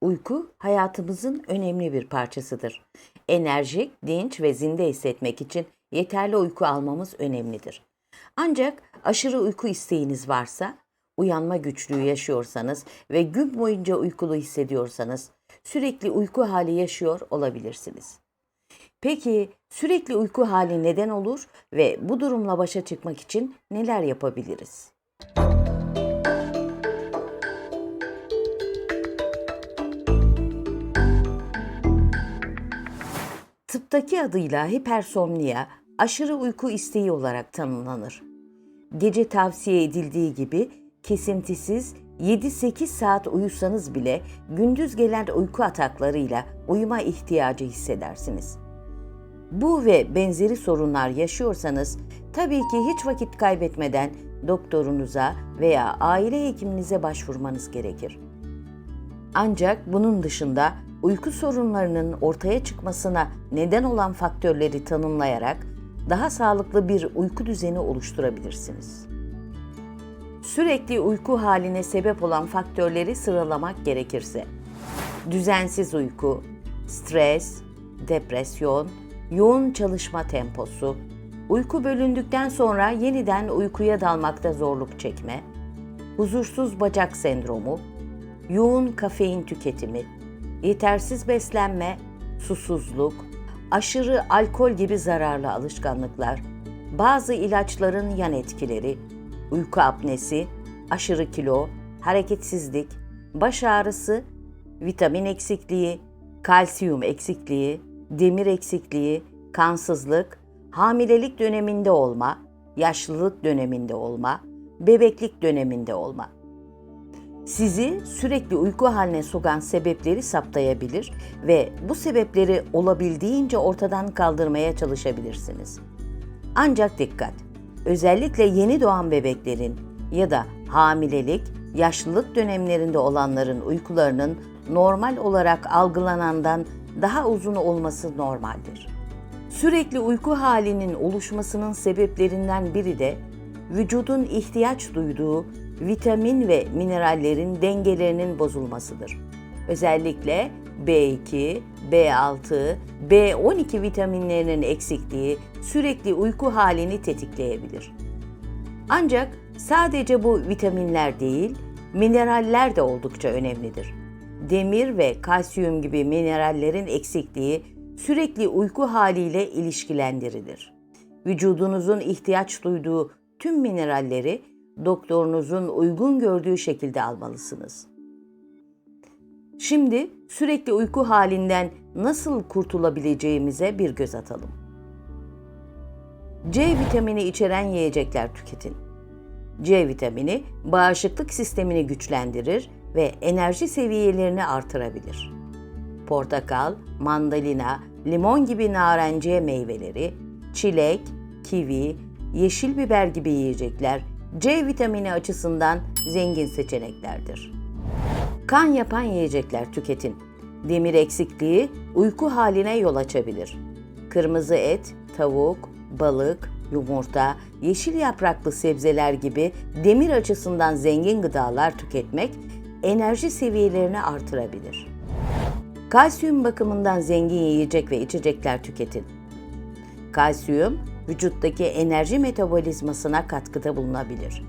Uyku hayatımızın önemli bir parçasıdır. Enerjik, dinç ve zinde hissetmek için yeterli uyku almamız önemlidir. Ancak aşırı uyku isteğiniz varsa, uyanma güçlüğü yaşıyorsanız ve gün boyunca uykulu hissediyorsanız sürekli uyku hali yaşıyor olabilirsiniz. Peki sürekli uyku hali neden olur ve bu durumla başa çıkmak için neler yapabiliriz? Tıptaki adıyla hipersomnia, aşırı uyku isteği olarak tanımlanır. Gece tavsiye edildiği gibi kesintisiz 7-8 saat uyusanız bile gündüz gelen uyku ataklarıyla uyuma ihtiyacı hissedersiniz. Bu ve benzeri sorunlar yaşıyorsanız tabii ki hiç vakit kaybetmeden doktorunuza veya aile hekiminize başvurmanız gerekir. Ancak bunun dışında uyku sorunlarının ortaya çıkmasına neden olan faktörleri tanımlayarak daha sağlıklı bir uyku düzeni oluşturabilirsiniz. Sürekli uyku haline sebep olan faktörleri sıralamak gerekirse düzensiz uyku, stres, depresyon, yoğun çalışma temposu, uyku bölündükten sonra yeniden uykuya dalmakta zorluk çekme, huzursuz bacak sendromu, yoğun kafein tüketimi, yetersiz beslenme, susuzluk, aşırı alkol gibi zararlı alışkanlıklar, bazı ilaçların yan etkileri, uyku apnesi, aşırı kilo, hareketsizlik, baş ağrısı, vitamin eksikliği, kalsiyum eksikliği, demir eksikliği, kansızlık, hamilelik döneminde olma, yaşlılık döneminde olma, bebeklik döneminde olma. Sizi sürekli uyku haline sokan sebepleri saptayabilir ve bu sebepleri olabildiğince ortadan kaldırmaya çalışabilirsiniz. Ancak dikkat! Özellikle yeni doğan bebeklerin ya da hamilelik, yaşlılık dönemlerinde olanların uykularının normal olarak algılanandan daha uzun olması normaldir. Sürekli uyku halinin oluşmasının sebeplerinden biri de vücudun ihtiyaç duyduğu vitamin ve minerallerin dengelerinin bozulmasıdır. Özellikle B2, B6, B12 vitaminlerinin eksikliği sürekli uyku halini tetikleyebilir. Ancak sadece bu vitaminler değil, mineraller de oldukça önemlidir. Demir ve kalsiyum gibi minerallerin eksikliği sürekli uyku haliyle ilişkilendirilir. Vücudunuzun ihtiyaç duyduğu tüm mineralleri doktorunuzun uygun gördüğü şekilde almalısınız. Şimdi sürekli uyku halinden nasıl kurtulabileceğimize bir göz atalım. C vitamini içeren yiyecekler tüketin. C vitamini bağışıklık sistemini güçlendirir ve enerji seviyelerini artırabilir. Portakal, mandalina, limon gibi narenciye meyveleri, çilek, kivi, yeşil biber gibi yiyecekler C vitamini açısından zengin seçeneklerdir. Kan yapan yiyecekler tüketin. Demir eksikliği uyku haline yol açabilir. Kırmızı et, tavuk, balık, yumurta, yeşil yapraklı sebzeler gibi demir açısından zengin gıdalar tüketmek enerji seviyelerini artırabilir. Kalsiyum bakımından zengin yiyecek ve içecekler tüketin. Kalsiyum vücuttaki enerji metabolizmasına katkıda bulunabilir.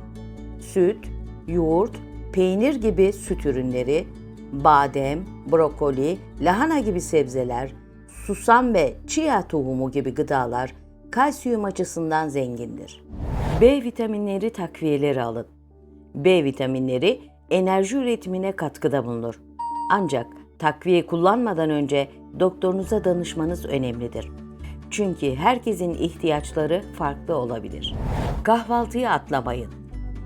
Süt, yoğurt, peynir gibi süt ürünleri, badem, brokoli, lahana gibi sebzeler, susam ve chia tohumu gibi gıdalar kalsiyum açısından zengindir. B vitaminleri takviyeleri alın. B vitaminleri enerji üretimine katkıda bulunur. Ancak takviye kullanmadan önce doktorunuza danışmanız önemlidir. Çünkü herkesin ihtiyaçları farklı olabilir. Kahvaltıyı atlamayın.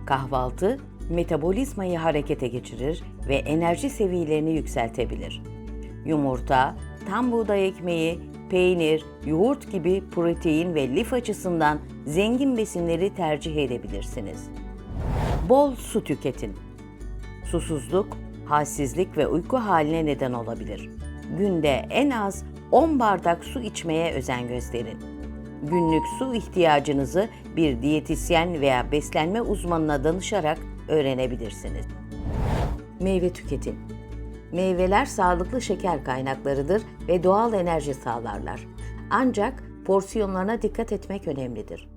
Kahvaltı metabolizmayı harekete geçirir ve enerji seviyelerini yükseltebilir. Yumurta, tam buğday ekmeği, peynir, yoğurt gibi protein ve lif açısından zengin besinleri tercih edebilirsiniz. Bol su tüketin. Susuzluk, halsizlik ve uyku haline neden olabilir. Günde en az 10 bardak su içmeye özen gösterin. Günlük su ihtiyacınızı bir diyetisyen veya beslenme uzmanına danışarak öğrenebilirsiniz. Meyve tüketin. Meyveler sağlıklı şeker kaynaklarıdır ve doğal enerji sağlarlar. Ancak porsiyonlarına dikkat etmek önemlidir.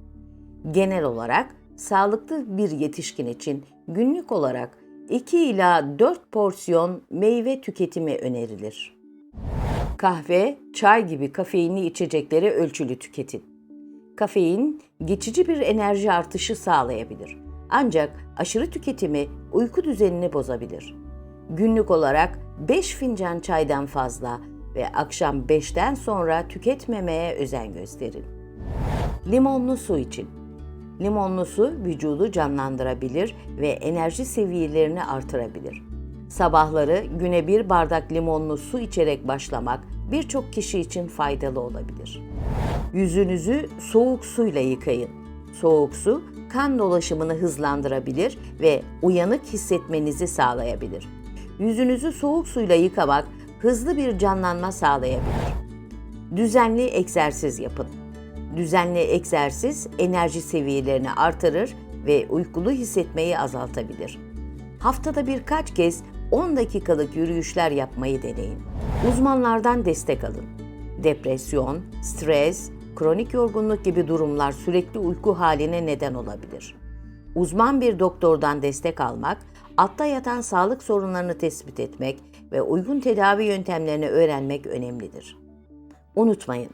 Genel olarak sağlıklı bir yetişkin için günlük olarak 2 ila 4 porsiyon meyve tüketimi önerilir. Kahve, çay gibi kafeinli içecekleri ölçülü tüketin. Kafein geçici bir enerji artışı sağlayabilir. Ancak aşırı tüketimi uyku düzenini bozabilir. Günlük olarak 5 fincan çaydan fazla ve akşam 5'ten sonra tüketmemeye özen gösterin. Limonlu su için. Limonlu su vücudu canlandırabilir ve enerji seviyelerini artırabilir. Sabahları güne bir bardak limonlu su içerek başlamak birçok kişi için faydalı olabilir. Yüzünüzü soğuk suyla yıkayın. Soğuk su kan dolaşımını hızlandırabilir ve uyanık hissetmenizi sağlayabilir. Yüzünüzü soğuk suyla yıkamak hızlı bir canlanma sağlayabilir. Düzenli egzersiz yapın. Düzenli egzersiz enerji seviyelerini artırır ve uykulu hissetmeyi azaltabilir. Haftada birkaç kez 10 dakikalık yürüyüşler yapmayı deneyin. Uzmanlardan destek alın. Depresyon, stres, kronik yorgunluk gibi durumlar sürekli uyku haline neden olabilir. Uzman bir doktordan destek almak, altta yatan sağlık sorunlarını tespit etmek ve uygun tedavi yöntemlerini öğrenmek önemlidir. Unutmayın,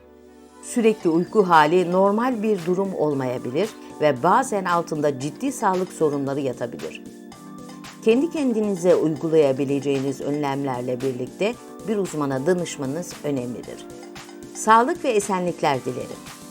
sürekli uyku hali normal bir durum olmayabilir ve bazen altında ciddi sağlık sorunları yatabilir. Kendi kendinize uygulayabileceğiniz önlemlerle birlikte bir uzmana danışmanız önemlidir. Sağlık ve esenlikler dilerim.